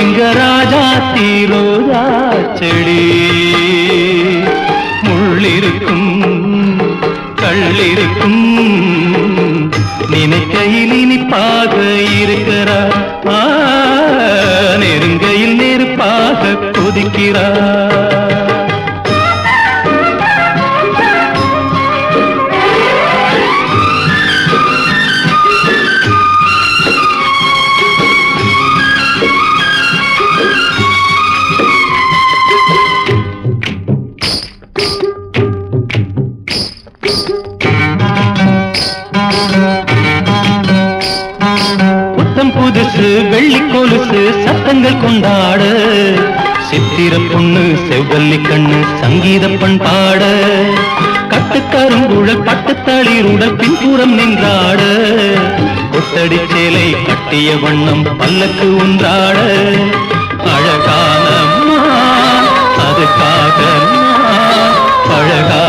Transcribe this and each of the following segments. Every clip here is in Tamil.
எங்க ராஜா தீரோதா செடி. முள்ளிருக்கும் கள்ளிருக்கும் நினைக்கையில் இனிப்பாக இருக்கிறார். நெருங்கையில் நெருப்பாக கொதிக்கிறார். செவ்வல்லி கண்ணு சங்கீத பண்பாட கட்டுக்கருங்குழல் பட்டுத்தளிருடல் பின்புறம் நின்றாட. கொத்தடி சேலை கட்டிய வண்ணம் பல்லக்கு ஒன்றாட அழகான அதுக்காக அழகா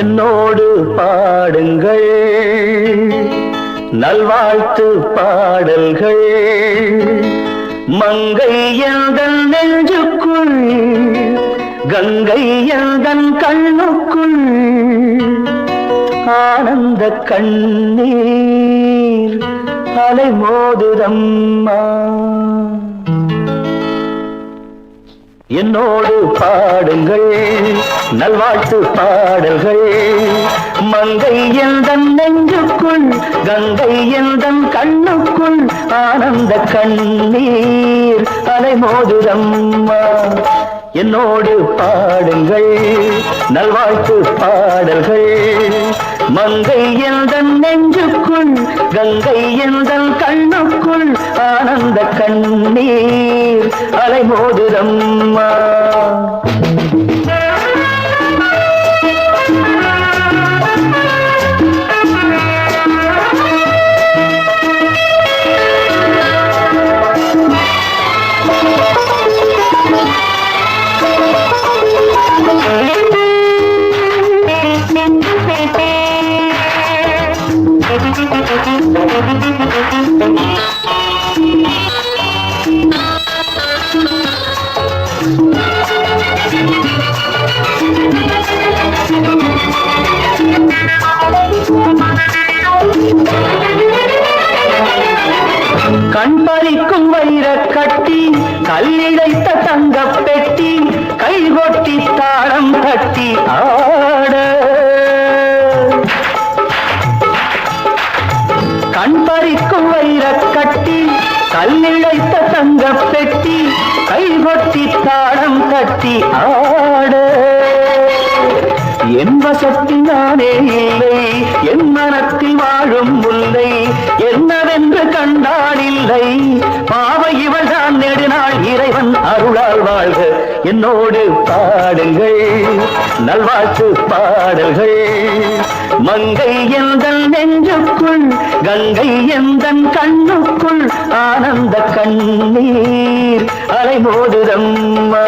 என்னோடு பாடுங்கள். நல்வாழ்த்து பாடல்கள். மங்கை எந்தன் நெஞ்சுக்குள் கங்கை எந்தன் கண்ணுக்குள். ஆனந்த கண்ணீர் அலை மோதுதம்மா என்னோடு பாடுங்கள் நல்வாழ்த்து பாடல்கள். மங்கை எந்தன் நெஞ்சுக்குள் கங்கை எந்தன் கண்ணுக்குள் ஆனந்த கண்ணீர் அலைமோதுதம்மா என்னோடு பாடுங்கள் நல்வாழ்த்து பாடல்கள். மங்கை எந்தன் நெஞ்சுக்குள் கங்கை எந்தன் கண்ணுக்குள் ஆனந்த கண்ணீர் அலைமோதுதம்மா கல்லிழைத்த தங்க பெட்டி கைகொட்டி தாளம் தட்டி ஆட. கண் பறிக்கும் வைர கட்டி கல்லிழைத்த தங்க பெட்டி கைகொட்டி தாளம் தட்டி ஆட. என் என் வசத்தில் நானே இல்லை என் மனத்தில் வாழும் முல்லை என்னவென்று கண்டால் இல்லை அருளால் வாழ்க. என்னோடு பாடுங்கள். நல்வாழ்த்து பாடல்கள். மங்கை எந்தன் நெஞ்சுக்குள் கங்கை எந்தன் கண்ணுக்குள் ஆனந்த கண்ணீர் அலைமோதுதம்மா.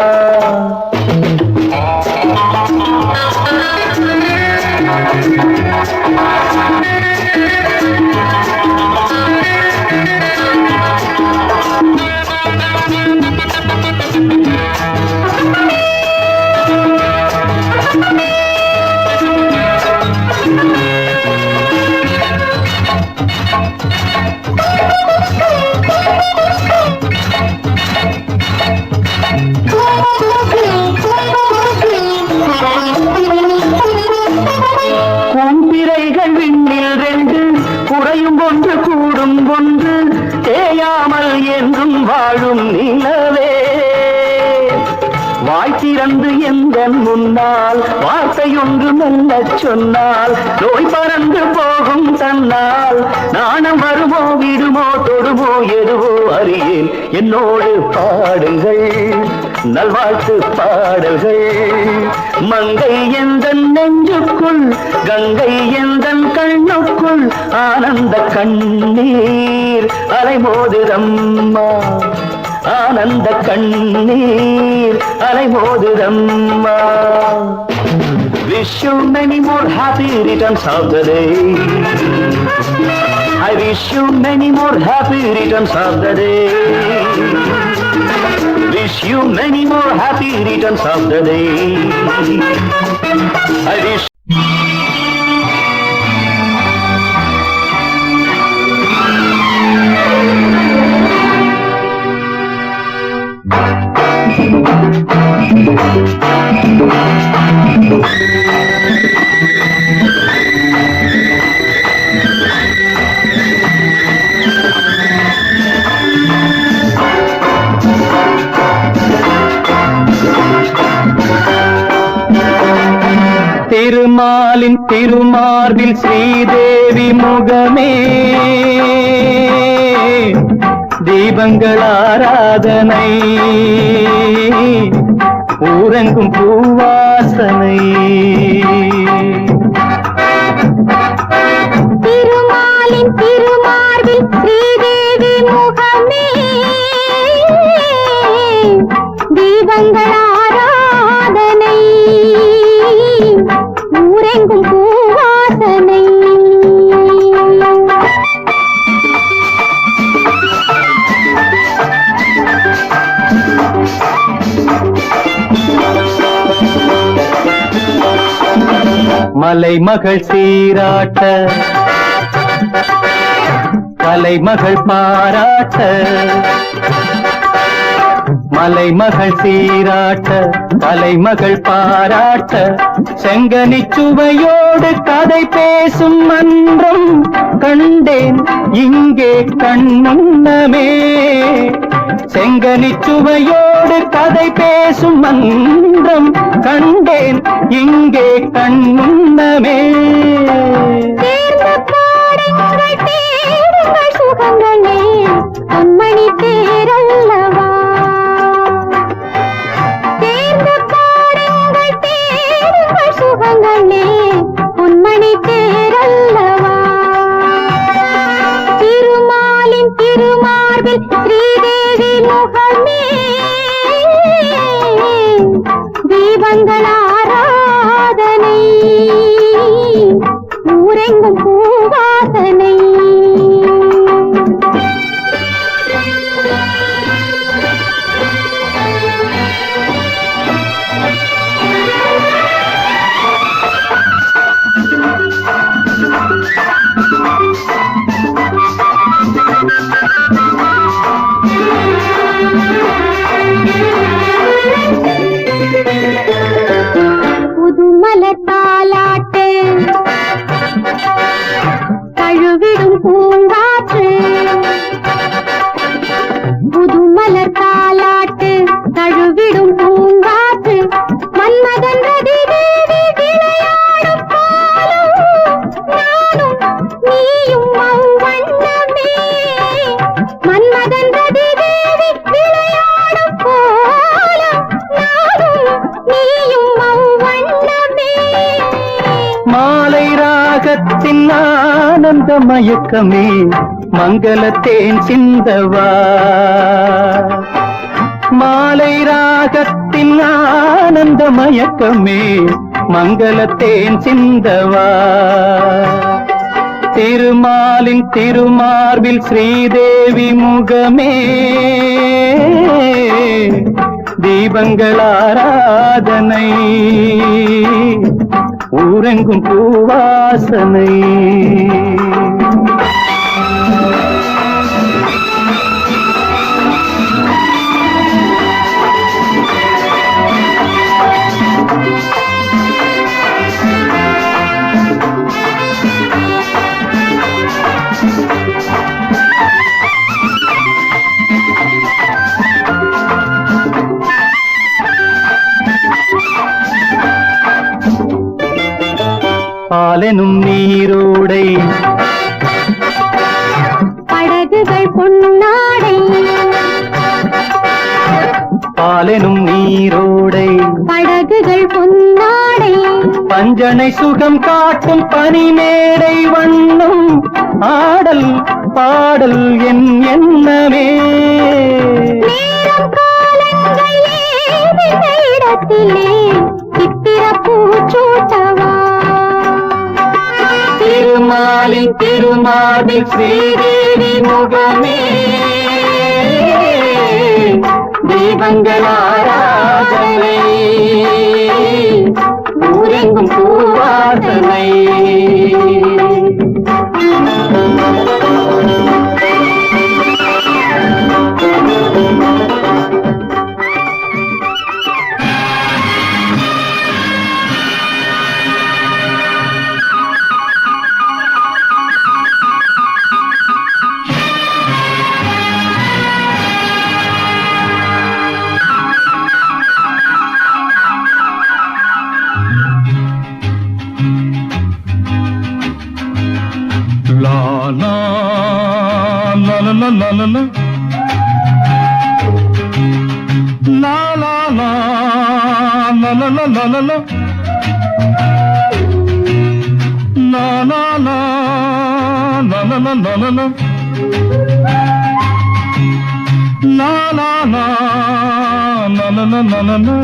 வாழும் நிலவே. வாய் திறந்து எந்த முன்னால் வார்த்தையொன்று மெல்ல சொன்னால் நோய் பறந்து போகும் தன்னால். நாணம் வருமோ விடுமோ தொடுமோ எதுவோ அறியேன். என்னோடு பாடுங்கள் நல்வாழ்த்து பாடல்கள். மங்கை எந்த நெஞ்சுக்குள் கங்கை எந்த கண்ணுக்குள் ஆனந்த கண்ணீர் அலைமோதுதம்மா. ஆனந்த கண்ணீர் அலைமோதுதம்மா Wish you many more happy returns of the day. I wish you many more happy returns of the day. Wish you many more happy returns of the day. I wish திருமாலின் திருமார்பில் ஸ்ரீதேவி முகமே. தீபங்கள் ஆராதனை. ஊரங்கும் பூவாசனை. திருமாலின் திருமார்பில் ஸ்ரீதேவி முகமே. தீபங்களா மலைமகள் சீராட்ட கலைமகள் பாராட்ட மலைமகள் சீராட்ட கலைமகள் பாராட்ட. செங்கனி சுவையோடு கதை பேசும் மன்றம் கண்டேன் இங்கே கண்முன்னமே செங்கனி சுவையோடு கதை பேசும் மந்திரம் கண்டேன் இங்கே கண்முன்னமே தேர்ந்த வழக்கமே மங்களத்தேன் சிந்தவா. மாலை ராகத்தின் ஆனந்த மயக்கமே மங்களத்தேன் சிந்தவா. திருமாலின் திருமார்பில் ஸ்ரீதேவி முகமே தீபங்கள் ஊரெங்கும் பூவாசனை. நீரோடை படகுகள் பொன்னாடை. பஞ்சனை சுகம் காட்டும் பனிமேடை வண்ணம் ஆடல் பாடல் என் எண்ணமே. திருமாலி திருமாதி ஸ்ரீதேவி முகமே. ദീപങ്ങളാരാ la la la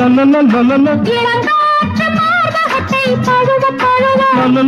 நனன நனன மண்மாடா